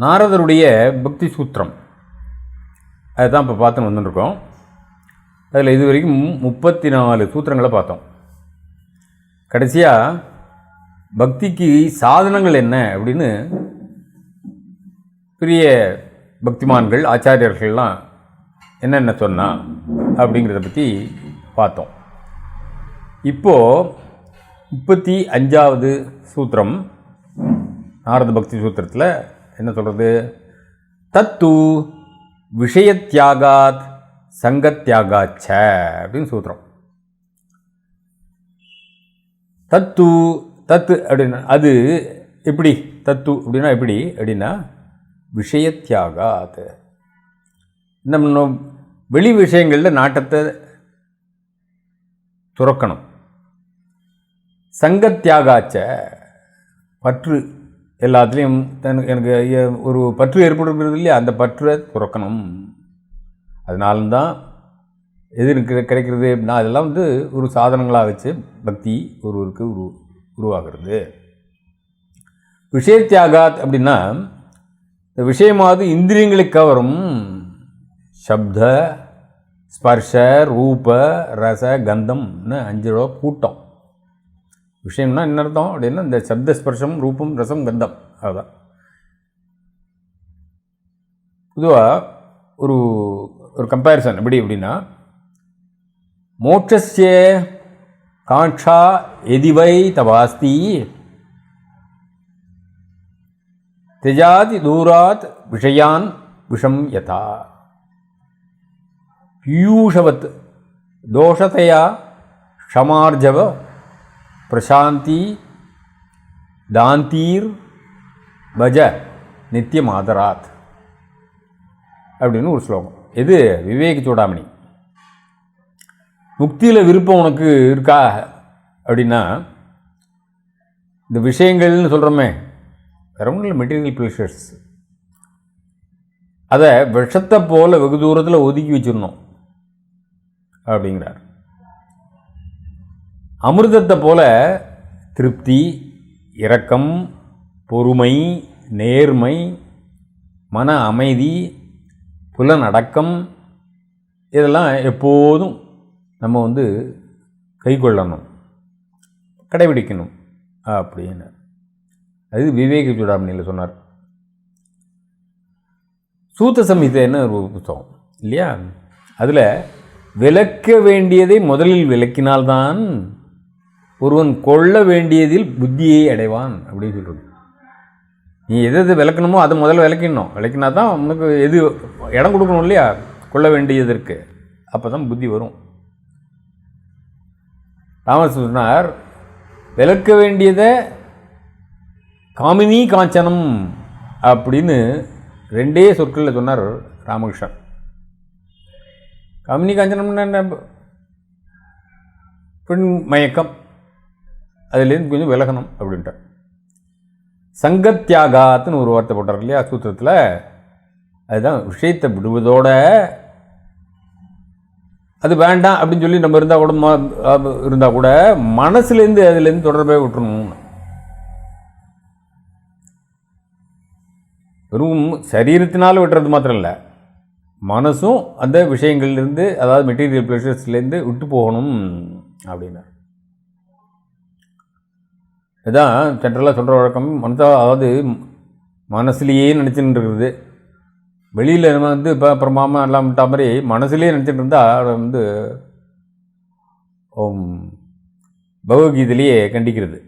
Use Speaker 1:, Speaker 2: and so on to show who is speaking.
Speaker 1: நாரதருடைய பக்தி சூத்திரம். அதுதான் இப்போ பார்த்துன்னு வந்துட்டுருக்கோம். அதில் இது வரைக்கும் முப்பத்தி நாலு சூத்திரங்களை பார்த்தோம். கடைசியாக பக்திக்கு சாதனங்கள் என்ன அப்படின்னு பெரிய பக்திமான்கள் ஆச்சாரியர்கள்லாம் என்னென்ன சொன்னா அப்படிங்கிறத பற்றி பார்த்தோம். இப்போது முப்பத்தி அஞ்சாவது சூத்திரம் நாரத பக்தி சூத்திரத்தில் என்ன சொல்கிறது தத்து விஷயத்தியாகாத் சங்கத்தியாகாச்ச அப்படின்னு சூத்திரம். தத்து தத்து அப்படின்னா அது எப்படி? தத்து அப்படின்னா எப்படி? அப்படின்னா விஷயத்தியாகாத். நம்ம வெளி விஷயங்களில் நாட்டத்தை துறக்கணும். சங்கத்தியாகாச்ச பற்று எல்லாத்துலேயும் தனக்கு எனக்கு ஒரு பற்று ஏற்படுகிறது இல்லையா? அந்த பற்றை துறக்கணும். அதனால்தான் எது இருக்கிற கிடைக்கிறது அப்படின்னா அதெல்லாம் வந்து ஒரு சாதனங்களாக வச்சு பக்தி ஒருவருக்கு உரு உருவாகிறது. விஷயத்தியாகாத் அப்படின்னா இந்த விஷயமாவது இந்திரியங்களை கவரும். சப்த ஸ்பர்ஷ ரூப ரச கந்தம்னு அஞ்சோட கூட்டம். விஷயம்னா என்ன அர்த்தம் அப்படின்னா இந்த சப்த ஸ்பர்ஷம் ரூபம் ரசம் கந்தம். அதுதான் பொதுவாக ஒரு ஒரு கம்பேரிசன் எப்படி அப்படின்னா மோட்சஸ்ய காட்சா எதிவை தவாஸ்தி. திஜாதி தூராத் விஷயான் விஷம் யதா. பியூஷவத் தோஷத்தையா ஷமார்ஜவ பிரசாந்தி தாந்தீர் பஜ நித்தியம் ஆதராத் அப்படின்னு ஒரு ஸ்லோகம். இது விவேக சூடாமணி. முக்தியில் விருப்பம் உனக்கு இருக்கா? அப்படின்னா இந்த விஷயங்கள்னு சொல்கிறோமே வேற ஒன்றும் மெட்டீரியல் ப்ளஷர்ஸ் அதை விஷத்தை போல் வெகு தூரத்தில் ஒதுக்கி வச்சிடணும் அப்படிங்கிறார். அமிர்தத்தை போல திருப்தி இரக்கம் பொறுமை நேர்மை மன அமைதி புலனடக்கம் இதெல்லாம் எப்போதும் நம்ம வந்து கை கொள்ளணும் கடைபிடிக்கணும் அப்படின்னு. அது விவேக சூடாமணியில் சொன்னார். சூத்த சம்ஹிதைன்னு ஒரு புத்தகம் இல்லையா? அதில் விளக்க வேண்டியதை முதலில் விளக்கினால்தான் ஒருவன் கொள்ள வேண்டியதில் புத்தியை அடைவான் அப்படின்னு சொல்கிறது நீ எது எது விளக்கணுமோ அதை முதல்ல விளக்கிடணும். விளக்கினா தான் உனக்கு எது இடம் கொடுக்கணும் இல்லையா? கொள்ள வேண்டியதற்கு. அப்போ தான் புத்தி வரும். தாமஸ் சொன்னார் விளக்க வேண்டியதை காமினி காஞ்சனம் அப்படின்னு ரெண்டே சொற்களில் சொன்னார் ராமகிருஷ்ணன். காமினி காஞ்சனம்னு என்ன? பெண் மயக்கம். அதுலேருந்து கொஞ்சம் விலகணும் அப்படின்ட்டு சங்கத்தியாகாத்துன்னு ஒரு வார்த்தை போட்டார் இல்லையா சூத்திரத்தில்? அதுதான் விஷயத்தை விடுவதோட அது வேண்டாம் அப்படின்னு சொல்லி நம்ம இருந்தால் கூட இருந்தால் கூட மனசுலேருந்து அதுலேருந்து தொடர்பே விட்டுருணும் வெறும் சரீரத்தினால் விட்டுறது மாத்திரம் இல்லை மனசும் அந்த விஷயங்கள்லேருந்து அதாவது மெட்டீரியல் ப்ளஷர்ஸ்லேருந்து விட்டு போகணும் அப்படின்னார். இதான் சென்ட்ரலாக சொல்கிற வழக்கம். மனசா அதாவது மனசுலேயே நினச்சின்னு இருக்கிறது வெளியில் நம்ம வந்து இப்போ அப்புறமாம எல்லாம் விட்டா மாதிரி மனசுலேயே நினச்சிட்டு இருந்தால் அதை வந்து பகவத்கீதையிலேயே கண்டிக்கிறது.